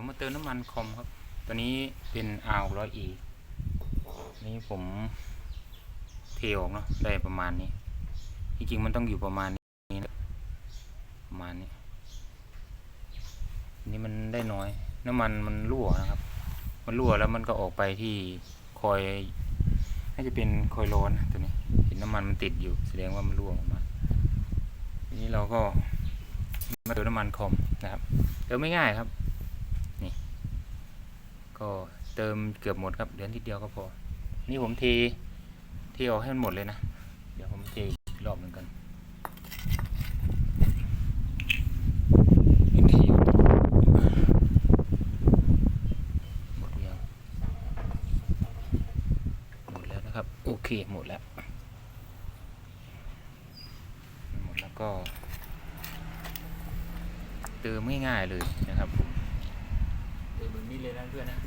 ยวมาเติมน้ำมันคอมครับ ตัวนี้เป็น R 6 0 0 E นี่ผมเทออกเนาะได้ประมาณนี้ จริงๆมันต้องอยู่ประมาณนี้นะประมาณนี้ นี่มันได้น้อย น้ำมันมันรั่วนะครับ มันรั่วแล้วมันก็ออกไปที่คอยน่าจะเป็นคอยร้อนนะตัวนี้ เห็นน้ำมันมันติดอยู่ แสดงว่ามันรั่วออกมาทีนี้เราก็มาดูน้ำมันคอมนะครับเติมไม่ง่ายครับ ก็เติมเกือบหมดครับเดือนทีเดียวก็พอ นี่ผมเทเทออกให้มันหมดเลยนะ เดี๋ยวผมเทอีกรอบหนึ่งกันทีหมดแล้วนะครับโอเค หมดแล้ว หมดแล้วก็ เติมง่ายๆเลยนะครับผม เติมแบบนี้เลยนะเพื่อนนะ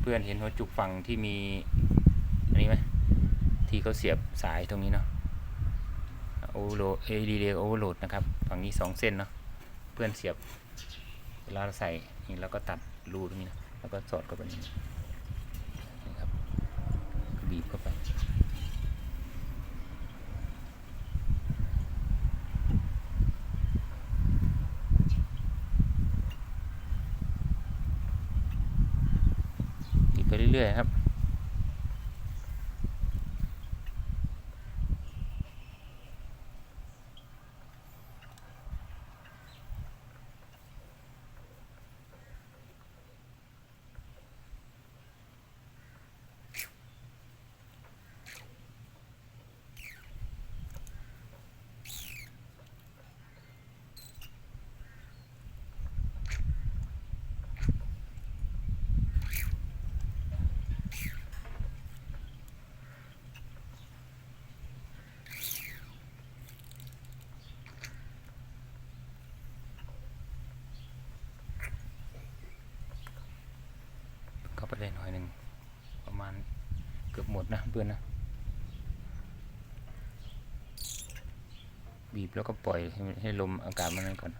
เพื่อนเห็นหัวจุกฝั่งที่มีอันนี้ไหมที่เขาเสียบสายตรงนี้เนาะโอเวอร์โหลดเอดีเลโอเวอร์โหลดนะครับฝั่งนี้สองเส้นเนาะเพื่อนเสียบเวลาเราใส่นี่เราก็ตัดรูตรงนี้นะแล้วก็สอดเข้าไปนี่นะครับบีบเข้าไป บีบไป เรื่อยๆครับ ไปได้หน่อยหนึ่งประมาณเกือบหมดนะเพื่อนนะบีบแล้วก็ปล่อยให้ให้ลมอากาศมันนั่นก่อน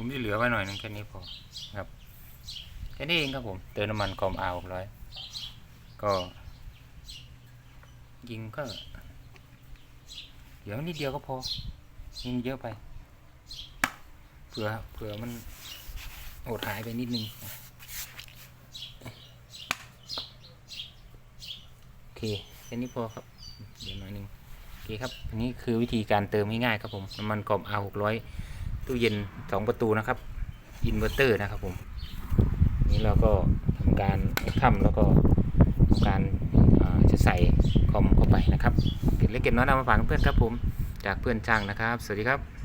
ผมจะเหลือไว้หน่อยนึงแค่นี้พอครับแค่นี้เองครับผม เติมน้ำมันกรอมอาหกร้อยก็ยิงก็เหลือนิดเดียวก็พอยิงเยอะไปเผื่อเผื่อมันอดหายไปนิดนึงโอเคแค่นี้พอครับเดี๋ยวหน่อยนึงโอเคครับอันนี้คือวิธีการเติมง่ายๆครับผมน้ำมันกรอมอาหกร้อย ตู้เย็นสองประตูนะครับอินเวอร์เตอร์นะครับผมนี้เราก็ทำการทำแล้วก็ทำการาจะใส่คอมเข้าไปนะครับเก็บเล็กเก็บน้อยนำมาฝากเพื่อนครับผมจากเพื่อนช่างนะครับ สวัสดีครับ